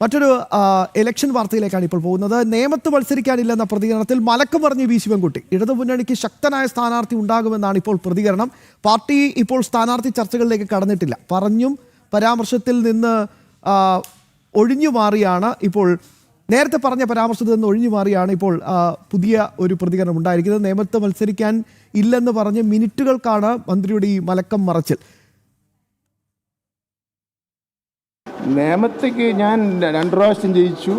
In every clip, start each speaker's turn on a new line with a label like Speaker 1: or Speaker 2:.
Speaker 1: മറ്റൊരു ഇലക്ഷൻ വാർത്തയിലേക്കാണ് ഇപ്പോൾ പോകുന്നത്. നേമത്ത് മത്സരിക്കാനില്ലെന്ന പ്രതികരണത്തിൽ മലക്കം പറഞ്ഞ് വി ശിവൻകുട്ടി. ഇടതുമുന്നണിക്ക് ശക്തനായ സ്ഥാനാർത്ഥി ഉണ്ടാകുമെന്നാണ് ഇപ്പോൾ പ്രതികരണം. പാർട്ടി ഇപ്പോൾ സ്ഥാനാർത്ഥി ചർച്ചകളിലേക്ക് കടന്നിട്ടില്ല. പറഞ്ഞും പരാമർശത്തിൽ നിന്ന് ഒഴിഞ്ഞു മാറിയാണ് ഇപ്പോൾ നേരത്തെ പറഞ്ഞ പരാമർശത്തിൽ നിന്ന് ഒഴിഞ്ഞു മാറിയാണ് ഇപ്പോൾ പുതിയ ഒരു പ്രതികരണം ഉണ്ടായിരിക്കുന്നത്. നേമത്ത് മത്സരിക്കാൻ ഇല്ലെന്ന് പറഞ്ഞ് മിനിറ്റുകൾക്കാണ് മന്ത്രിയുടെ ഈ മലക്കം മറച്ചിൽ.
Speaker 2: നേമത്തേക്ക് ഞാൻ രണ്ട് പ്രാവശ്യം ജയിച്ചു.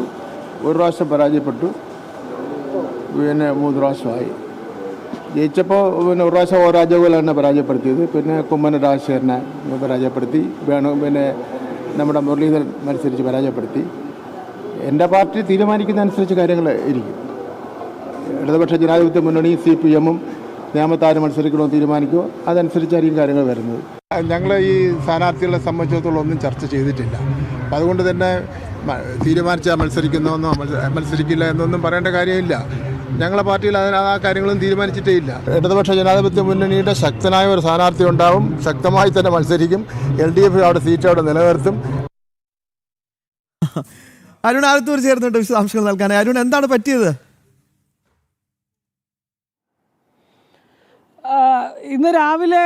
Speaker 2: ഒരു പ്രാവശ്യം പരാജയപ്പെട്ടു. പിന്നെ മൂന്ന് പ്രാവശ്യമായി. ജയിച്ചപ്പോൾ പിന്നെ ഒരു പ്രാവശ്യം ഓ രാജഗോപാലാണ് പരാജയപ്പെടുത്തിയത്. പിന്നെ കുമ്മന രാജശേഖരനെ പരാജയപ്പെടുത്തി. വേണു പിന്നെ നമ്മുടെ മുരളീധരൻ മത്സരിച്ച് പരാജയപ്പെടുത്തി. എന്റെ പാർട്ടി തീരുമാനിക്കുന്നതനുസരിച്ച് കാര്യങ്ങൾ ഇരിക്കും. ഇടതുപക്ഷ ജനാധിപത്യ മുന്നണി സി പി എമ്മും നിയമത്താരും മത്സരിക്കണമെന്ന് തീരുമാനിക്കുമോ അതനുസരിച്ചായിരിക്കും കാര്യങ്ങൾ വരുന്നത്. ഞങ്ങൾ ഈ സ്ഥാനാർത്ഥികളെ സംബന്ധിച്ചിടത്തോളം ഒന്നും ചർച്ച ചെയ്തിട്ടില്ല. അപ്പം അതുകൊണ്ട് തന്നെ തീരുമാനിച്ചാൽ മത്സരിക്കുന്നതെന്നോ മത്സ- മത്സരിക്കില്ല എന്നൊന്നും പറയേണ്ട കാര്യമില്ല. ഞങ്ങളെ പാർട്ടിയിൽ അതിന് ആ കാര്യങ്ങളൊന്നും തീരുമാനിച്ചിട്ടേ ഇല്ല. ഇടതുപക്ഷ ജനാധിപത്യ മുന്നണിയുടെ ശക്തനായ ഒരു സ്ഥാനാർത്ഥി ഉണ്ടാവും. ശക്തമായി തന്നെ മത്സരിക്കും. എൽ ഡി എഫ് അവിടെ സീറ്റ് അവിടെ നിലനിർത്തും.
Speaker 1: അരുൺ ആലത്തൂർ ചേർന്നിട്ട് വിശദാംശങ്ങൾ നൽകാൻ അരുൺ എന്താണ് പറ്റിയത്?
Speaker 3: ഇന്ന് രാവിലെ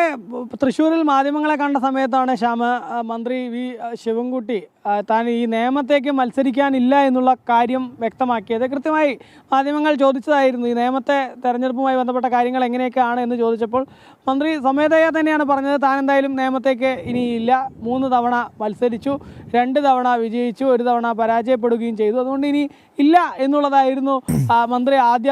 Speaker 3: തൃശ്ശൂരിൽ മാധ്യമങ്ങളെ കണ്ട സമയത്താണ് ശ്യാമ മന്ത്രി വി ശിവൻകുട്ടി താൻ ഈ നിയമത്തേക്ക് മത്സരിക്കാനില്ല എന്നുള്ള കാര്യം വ്യക്തമാക്കിയത്. കൃത്യമായി മാധ്യമങ്ങൾ ചോദിച്ചതായിരുന്നു ഈ നിയമത്തെ തെരഞ്ഞെടുപ്പുമായി ബന്ധപ്പെട്ട കാര്യങ്ങൾ എങ്ങനെയൊക്കെയാണ് എന്ന് ചോദിച്ചപ്പോൾ മന്ത്രി സ്വമേധയാ തന്നെയാണ് പറഞ്ഞത് താൻ എന്തായാലും നിയമത്തേക്ക് ഇനിയില്ല മൂന്ന് തവണ മത്സരിച്ചു രണ്ട് തവണ വിജയിച്ചു ഒരു തവണ പരാജയപ്പെടുകയും ചെയ്തു. അതുകൊണ്ട് ഇനി ഇല്ല എന്നുള്ളതായിരുന്നു മന്ത്രി ആദ്യ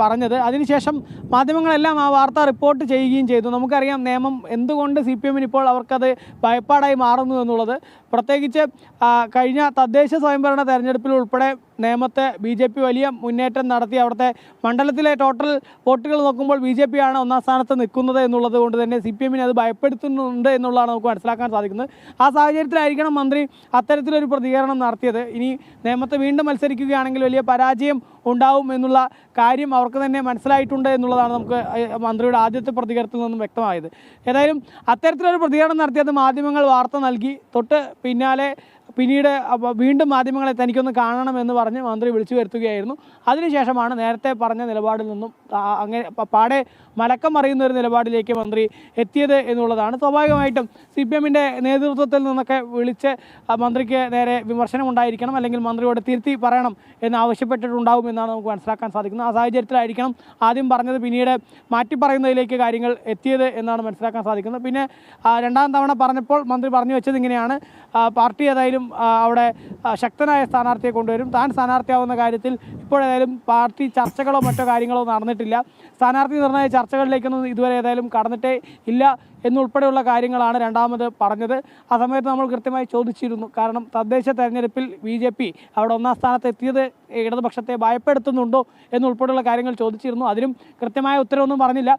Speaker 3: പറഞ്ഞത്. അതിനുശേഷം മാധ്യമങ്ങളെല്ലാം ആ വാർത്ത റിപ്പോർട്ട് ചെയ്യുകയും ചെയ്തു. നമുക്കറിയാം നിയമം എന്തുകൊണ്ട് സി പി എമ്മിന് ഇപ്പോൾ അവർക്കത് ഭയപ്പാടായി മാറുന്നു എന്നുള്ളത്. പ്രത്യേകിച്ച് കഴിഞ്ഞ തദ്ദേശ സ്വയംഭരണ തെരഞ്ഞെടുപ്പിൽ ഉൾപ്പെടെ നേമത്തെ ബി ജെ പി വലിയ മുന്നേറ്റം നടത്തി അവിടുത്തെ മണ്ഡലത്തിലെ ടോട്ടൽ വോട്ടുകൾ നോക്കുമ്പോൾ ബി ജെ പി ആണ് ഒന്നാം സ്ഥാനത്ത് നിൽക്കുന്നത് എന്നുള്ളത് കൊണ്ട് തന്നെ സി പി എമ്മിനെ അത് ഭയപ്പെടുത്തുന്നുണ്ട് എന്നുള്ളതാണ് നമുക്ക് മനസ്സിലാക്കാൻ സാധിക്കുന്നത്. ആ സാഹചര്യത്തിലായിരിക്കണം മന്ത്രി അത്തരത്തിലൊരു പ്രതികരണം നടത്തിയത്. ഇനി നേമത്തെ വീണ്ടും മത്സരിക്കുകയാണെങ്കിൽ വലിയ പരാജയം ഉണ്ടാവും എന്നുള്ള കാര്യം അവർക്ക് തന്നെ മനസ്സിലായിട്ടുണ്ട് എന്നുള്ളതാണ് നമുക്ക് മന്ത്രിയുടെ ആദ്യത്തെ പ്രതികരണത്തിൽ നിന്നും വ്യക്തമായത്. ഏതായാലും അത്തരത്തിലൊരു പ്രതികരണം നടത്തിയത് മാധ്യമങ്ങൾ വാർത്ത നൽകി. തൊട്ട് പിന്നാലെ പിന്നീട് വീണ്ടും മാധ്യമങ്ങളെ തനിക്കൊന്ന് കാണണമെന്ന് പറഞ്ഞ് മന്ത്രി വിളിച്ചു വരുത്തുകയായിരുന്നു. അതിനുശേഷമാണ് നേരത്തെ പറഞ്ഞ നിലപാടിൽ നിന്നും അങ്ങനെ പാടെ മലക്കം അറിയുന്ന ഒരു നിലപാടിലേക്ക് മന്ത്രി എത്തിയത് എന്നുള്ളതാണ്. സ്വാഭാവികമായിട്ടും സി പി എമ്മിന്റെ നേതൃത്വത്തിൽ നിന്നൊക്കെ വിളിച്ച് മന്ത്രിക്ക് നേരെ വിമർശനം ഉണ്ടായിരിക്കണം അല്ലെങ്കിൽ മന്ത്രിയോട് തിരുത്തി പറയണം എന്ന് ആവശ്യപ്പെട്ടിട്ടുണ്ടാവും എന്നാണ് നമുക്ക് മനസ്സിലാക്കാൻ സാധിക്കുന്നത്. ആ സാഹചര്യത്തിലായിരിക്കണം ആദ്യം പറഞ്ഞത് പിന്നീട് മാറ്റി പറയുന്നതിലേക്ക് കാര്യങ്ങൾ എത്തിയത് എന്നാണ് മനസ്സിലാക്കാൻ സാധിക്കുന്നത്. പിന്നെ രണ്ടാം തവണ പറഞ്ഞപ്പോൾ മന്ത്രി പറഞ്ഞു വെച്ചത് ഇങ്ങനെയാണ്. പാർട്ടി ഏതായാലും അവിടെ ശക്തനായ സ്ഥാനാർത്ഥിയെ കൊണ്ടുവരും. താൻ സ്ഥാനാർത്ഥിയാവുന്ന കാര്യത്തിൽ ഇപ്പോഴേതായാലും പാർട്ടി ചർച്ചകളോ മറ്റോ കാര്യങ്ങളോ നടന്നിട്ടില്ല. സ്ഥാനാർത്ഥി നിർണയ ചർച്ചകളിലേക്കൊന്നും ഇതുവരെ ഏതായാലും കടന്നിട്ടേ ഇല്ല എന്നുൾപ്പെടെയുള്ള കാര്യങ്ങളാണ് രണ്ടാമത് പറഞ്ഞത്. ആ സമയത്ത് നമ്മൾ കൃത്യമായി ചോദിച്ചിരുന്നു. കാരണം തദ്ദേശ തെരഞ്ഞെടുപ്പിൽ ബി ജെ പി അവിടെ ഒന്നാം സ്ഥാനത്ത് എത്തിയത് ഇടതുപക്ഷത്തെ ഭയപ്പെടുത്തുന്നുണ്ടോ എന്നുൾപ്പെടെയുള്ള കാര്യങ്ങൾ ചോദിച്ചിരുന്നു. അതിനും കൃത്യമായ ഉത്തരവൊന്നും പറഞ്ഞില്ല.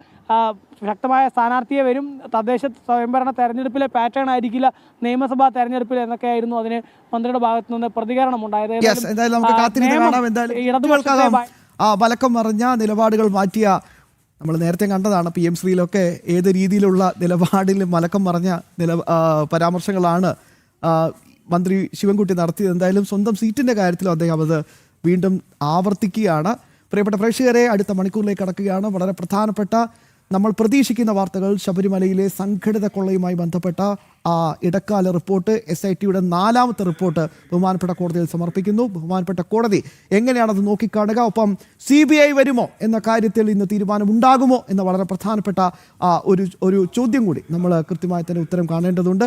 Speaker 3: ശക്തമായ സ്ഥാനാർത്ഥിയെ വരും. തദ്ദേശ സ്വയംഭരണ തെരഞ്ഞെടുപ്പിലെ പാറ്റേൺ ആയിരിക്കില്ല നിയമസഭാ തെരഞ്ഞെടുപ്പിൽ എന്നൊക്കെയായിരുന്നു അതിന് മന്ത്രിയുടെ ഭാഗത്തു നിന്ന് പ്രതികരണം ഉണ്ടായത്.
Speaker 1: ബലക്കം മറിഞ്ഞ നിലപാടുകൾ മാറ്റിയ നമ്മൾ നേരത്തെ കണ്ടതാണ് പി എം ശ്രീയിലൊക്കെ ഏത് രീതിയിലുള്ള നിലപാടിൽ മലക്കം മറിഞ്ഞ നില പരാമർശങ്ങളാണ് മന്ത്രി ശിവൻകുട്ടി നടത്തിയത്. എന്തായാലും സ്വന്തം സീറ്റിന്റെ കാര്യത്തിലും അദ്ദേഹം അത് വീണ്ടും ആവർത്തിക്കുകയാണ്. പ്രിയപ്പെട്ട പ്രേക്ഷകരെ അടുത്ത മണിക്കൂറിലേക്ക് കടക്കുകയാണ്. വളരെ പ്രധാനപ്പെട്ട നമ്മൾ പ്രതീക്ഷിക്കുന്ന വാർത്തകൾ ശബരിമലയിലെ സംഘടിത കൊള്ളയുമായി ബന്ധപ്പെട്ട ആ ഇടക്കാല റിപ്പോർട്ട് എസ് ഐ ടിയുടെ നാലാമത്തെ റിപ്പോർട്ട് ബഹുമാനപ്പെട്ട കോടതിയിൽ സമർപ്പിക്കുന്നു. ബഹുമാനപ്പെട്ട കോടതി എങ്ങനെയാണത് നോക്കിക്കാണുക? ഒപ്പം സി ബി ഐ വരുമോ എന്ന കാര്യത്തിൽ ഇന്ന് തീരുമാനമുണ്ടാകുമോ? എന്ന വളരെ പ്രധാനപ്പെട്ട ഒരു ഒരു ചോദ്യം കൂടി നമ്മൾ കൃത്യമായി തന്നെ ഉത്തരം കാണേണ്ടതുണ്ട്.